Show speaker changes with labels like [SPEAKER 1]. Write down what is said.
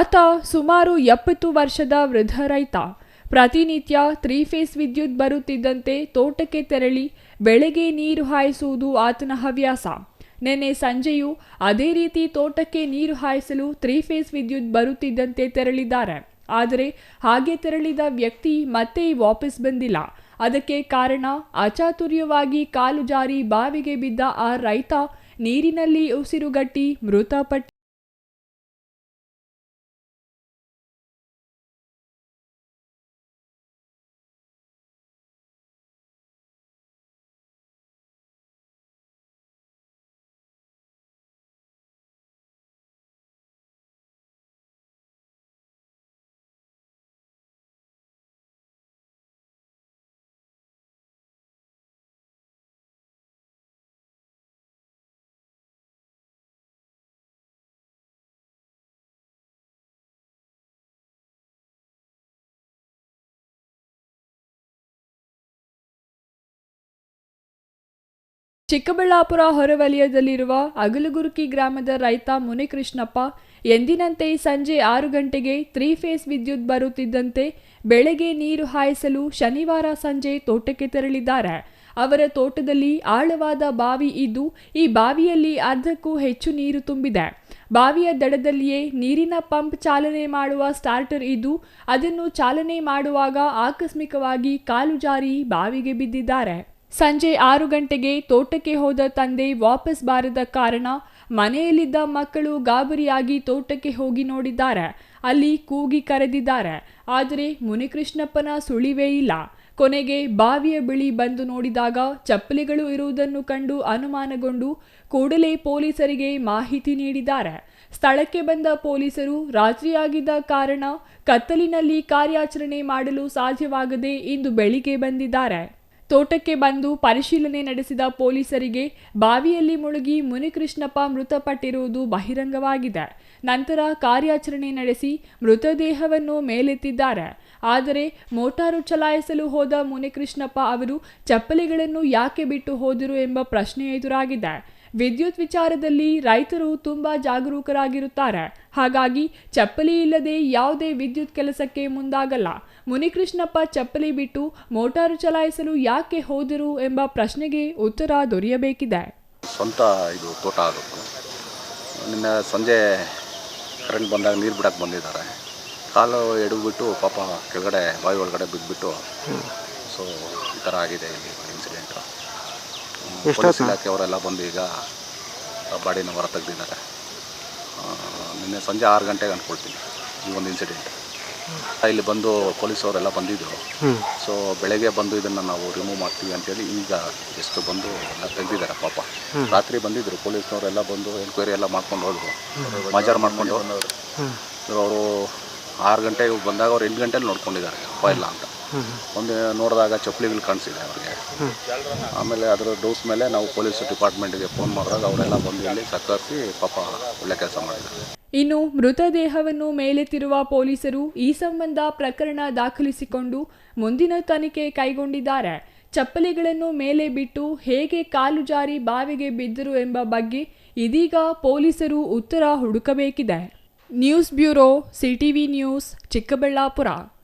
[SPEAKER 1] ಆತ ಸುಮಾರು ಎಪ್ಪತ್ತು ವರ್ಷದ ವೃದ್ಧ ರೈತ. ಪ್ರತಿನಿತ್ಯ ತ್ರೀ ಫೇಸ್ ವಿದ್ಯುತ್ ಬರುತ್ತಿದ್ದಂತೆ ತೋಟಕ್ಕೆ ತೆರಳಿ ಬೆಳೆಗೆ ನೀರು ಹಾಯಿಸುವುದು ಆತನ ಹವ್ಯಾಸ. ನಿನ್ನೆ ಸಂಜೆಯೂ ಅದೇ ರೀತಿ ತೋಟಕ್ಕೆ ನೀರು ಹಾಯಿಸಲು ತ್ರೀ ಫೇಸ್ ವಿದ್ಯುತ್ ಬರುತ್ತಿದ್ದಂತೆ ತೆರಳಿದ್ದಾರೆ. ಆದರೆ ಹಾಗೆ ತೆರಳಿದ ವ್ಯಕ್ತಿ ಮತ್ತೆ ವಾಪಸ್ ಬಂದಿಲ್ಲ. ಅದಕ್ಕೆ ಕಾರಣ ಅಚಾತುರ್ಯವಾಗಿ ಕಾಲು ಜಾರಿ ಬಾವಿಗೆ ಬಿದ್ದ ಆ ರೈತ ನೀರಿನಲ್ಲಿ ಉಸಿರುಗಟ್ಟಿ ಮೃತಪಟ್ಟ ಚಿಕ್ಕಬಳ್ಳಾಪುರ ಹೊರವಲಯದಲ್ಲಿರುವ ಅಗಲಗುರುಕಿ ಗ್ರಾಮದ ರೈತ ಮುನಿಕೃಷ್ಣಪ್ಪ, ಎಂದಿನಂತೆ ಸಂಜೆ ಆರು ಗಂಟೆಗೆ ತ್ರೀ ಫೇಸ್ ವಿದ್ಯುತ್ ಬರುತ್ತಿದ್ದಂತೆ ಬೆಳೆಗೆ ನೀರು ಹಾಯಿಸಲು ಶನಿವಾರ ಸಂಜೆ ತೋಟಕ್ಕೆ ತೆರಳಿದ್ದಾರೆ. ಅವರ ತೋಟದಲ್ಲಿ ಆಳವಾದ ಬಾವಿ ಇದ್ದು, ಈ ಬಾವಿಯಲ್ಲಿ ಅರ್ಧಕ್ಕೂ ಹೆಚ್ಚು ನೀರು ತುಂಬಿದೆ. ಬಾವಿಯ ದಡದಲ್ಲಿಯೇ ನೀರಿನ ಪಂಪ್ ಚಾಲನೆ ಮಾಡುವ ಸ್ಟಾರ್ಟರ್ ಇದ್ದು, ಅದನ್ನು ಚಾಲನೆ ಮಾಡುವಾಗ ಆಕಸ್ಮಿಕವಾಗಿ ಕಾಲು ಜಾರಿ ಬಾವಿಗೆ ಬಿದ್ದಿದ್ದಾರೆ. ಸಂಜೆ ಆರು ಗಂಟೆಗೆ ತೋಟಕ್ಕೆ ಹೋದ ತಂದೆ ವಾಪಸ್ ಬಾರದ ಕಾರಣ ಮನೆಯಲ್ಲಿದ್ದ ಮಕ್ಕಳು ಗಾಬರಿಯಾಗಿ ತೋಟಕ್ಕೆ ಹೋಗಿ ನೋಡಿದ್ದಾರೆ. ಅಲ್ಲಿ ಕೂಗಿ ಕರೆದಿದ್ದಾರೆ. ಆದರೆ ಮುನಿಕೃಷ್ಣಪ್ಪನ ಸುಳಿವೇ ಇಲ್ಲ. ಕೊನೆಗೆ ಬಾವಿಯ ಬಳಿ ಬಂದು ನೋಡಿದಾಗ ಚಪ್ಪಲಿಗಳು ಇರುವುದನ್ನು ಕಂಡು ಅನುಮಾನಗೊಂಡು ಕೂಡಲೇ ಪೊಲೀಸರಿಗೆ ಮಾಹಿತಿ ನೀಡಿದ್ದಾರೆ. ಸ್ಥಳಕ್ಕೆ ಬಂದ ಪೊಲೀಸರು ರಾತ್ರಿಯಾಗಿದ್ದ ಕಾರಣ ಕತ್ತಲಿನಲ್ಲಿ ಕಾರ್ಯಾಚರಣೆ ಮಾಡಲು ಸಾಧ್ಯವಾಗದೆ ಇಂದು ಬೆಳಿಗ್ಗೆ ಬಂದಿದ್ದಾರೆ. ತೋಟಕ್ಕೆ ಬಂದು ಪರಿಶೀಲನೆ ನಡೆಸಿದ ಪೊಲೀಸರಿಗೆ ಬಾವಿಯಲ್ಲಿ ಮುಳುಗಿ ಮುನಿಕೃಷ್ಣಪ್ಪ ಮೃತಪಟ್ಟಿರುವುದು ಬಹಿರಂಗವಾಗಿದೆ. ನಂತರ ಕಾರ್ಯಾಚರಣೆ ನಡೆಸಿ ಮೃತದೇಹವನ್ನು ಮೇಲೆತ್ತಿದ್ದಾರೆ. ಆದರೆ ಮೋಟಾರು ಚಲಾಯಿಸಲು ಹೋದ ಮುನಿಕೃಷ್ಣಪ್ಪ ಅವರು ಚಪ್ಪಲಿಗಳನ್ನು ಯಾಕೆ ಬಿಟ್ಟು ಹೋದರು ಎಂಬ ಪ್ರಶ್ನೆ ಎದುರಾಗಿದೆ. ವಿದ್ಯುತ್ ವಿಚಾರದಲ್ಲಿ ರೈತರು ತುಂಬಾ ಜಾಗರೂಕರಾಗಿರುತ್ತಾರೆ. ಹಾಗಾಗಿ ಚಪ್ಪಲಿ ಇಲ್ಲದೆ ಯಾವುದೇ ವಿದ್ಯುತ್ ಕೆಲಸಕ್ಕೆ ಮುಂದಾಗಲ್ಲ. ಮುನಿಕೃಷ್ಣಪ್ಪ ಚಪ್ಪಲಿ ಬಿಟ್ಟು ಮೋಟಾರು ಚಲಾಯಿಸಲು ಯಾಕೆ ಹೋದರು ಎಂಬ ಪ್ರಶ್ನೆಗೆ ಉತ್ತರ ದೊರೆಯಬೇಕಿದೆ.
[SPEAKER 2] ಸ್ವಂತ ಇದು ತೋಟ ಅದು ನಿನ್ನೆ ಸಂಜೆ ಕರೆಂಟ್ ಬಂದಾಗ ನೀರು ಬಿಡಕ್ಕೆ ಬಂದಿದ್ದಾರೆ. ಕಾಲು ಎಡಗ್ಬಿಟ್ಟು ಪಾಪ ಕೆಳಗಡೆ ಬಾವಿ ಒಳಗಡೆ ಬಿದ್ದುಬಿಟ್ಟು ಸೊ ಈ ಥರ ಆಗಿದೆ ಇಲ್ಲಿ ಇನ್ಸಿಡೆಂಟು ಪೊಲೀಸ್ ಇಲಾಖೆಯವರೆಲ್ಲ ಬಂದು ಈಗ ಬಾಡಿನ ಹೊರ ತೆಗೆದಿದ್ದಾರೆ. ನಿನ್ನೆ ಸಂಜೆ ಆರು ಗಂಟೆಗೆ ಅಂದ್ಕೊಳ್ತೀನಿ ಈ ಒಂದು ಇನ್ಸಿಡೆಂಟ್ ಇಲ್ಲಿ ಬಂದು ಪೊಲೀಸವರೆಲ್ಲ ಬಂದಿದ್ದರು ಸೊ ಬೆಳಗ್ಗೆ ಬಂದು ಇದನ್ನು ನಾವು ರಿಮೂವ್ ಮಾಡ್ತೀವಿ ಅಂತೇಳಿ ಈಗ ಎಷ್ಟು ಬಂದು ಎಲ್ಲ ತೆಗೆದಿದ್ದಾರೆ ಪಾಪ. ರಾತ್ರಿ ಬಂದಿದ್ದರು ಪೊಲೀಸ್ನವರೆಲ್ಲ ಬಂದು ಎನ್ಕ್ವೈರಿ ಎಲ್ಲ ಮಾಡ್ಕೊಂಡು ಹೋದ್ರು. ಮಜಾರ್ ಮಾಡ್ಕೊಂಡು ಅವರು ಆರು ಗಂಟೆಗೆ ಬಂದಾಗ ಅವ್ರು ಎಂಟು ಗಂಟೆಲಿ ನೋಡ್ಕೊಂಡಿದ್ದಾರೆ ಅಪ್ಪ ಇಲ್ಲ ಅಂತ. ಒಂದು ನೋಡಿದಾಗ ಚಪ್ಪಲಿಗಳು ಕಾಣಿಸಿದೆ ಅವ್ರಿಗೆ. ಆಮೇಲೆ ಅದರ ಡೋಸ್ ಮೇಲೆ ನಾವು ಪೊಲೀಸ್ ಡಿಪಾರ್ಟ್ಮೆಂಟ್ಗೆ ಫೋನ್ ಮಾಡಿದಾಗ ಅವರೆಲ್ಲ ಬಂದು ಇಲ್ಲಿ ಸಹಕರಿಸಿ ಪಾಪ ಒಳ್ಳೆ ಕೆಲಸ ಮಾಡಿದ್ದಾರೆ.
[SPEAKER 1] ಇನ್ನು ಮೃತದೇಹವನ್ನು ಮೇಲೆತ್ತಿರುವ ಪೊಲೀಸರು ಈ ಸಂಬಂಧ ಪ್ರಕರಣ ದಾಖಲಿಸಿಕೊಂಡು ಮುಂದಿನ ತನಿಖೆ ಕೈಗೊಂಡಿದ್ದಾರೆ. ಚಪ್ಪಲಿಗಳನ್ನು ಮೇಲೆ ಬಿಟ್ಟು ಹೇಗೆ ಕಾಲು ಜಾರಿ ಬಾವಿಗೆ ಬಿದ್ದರು ಎಂಬ ಬಗ್ಗೆ ಇದೀಗ ಪೊಲೀಸರು ಉತ್ತರ ಹುಡುಕಬೇಕಿದೆ. News bureau, CTV news, Chikkaballapur.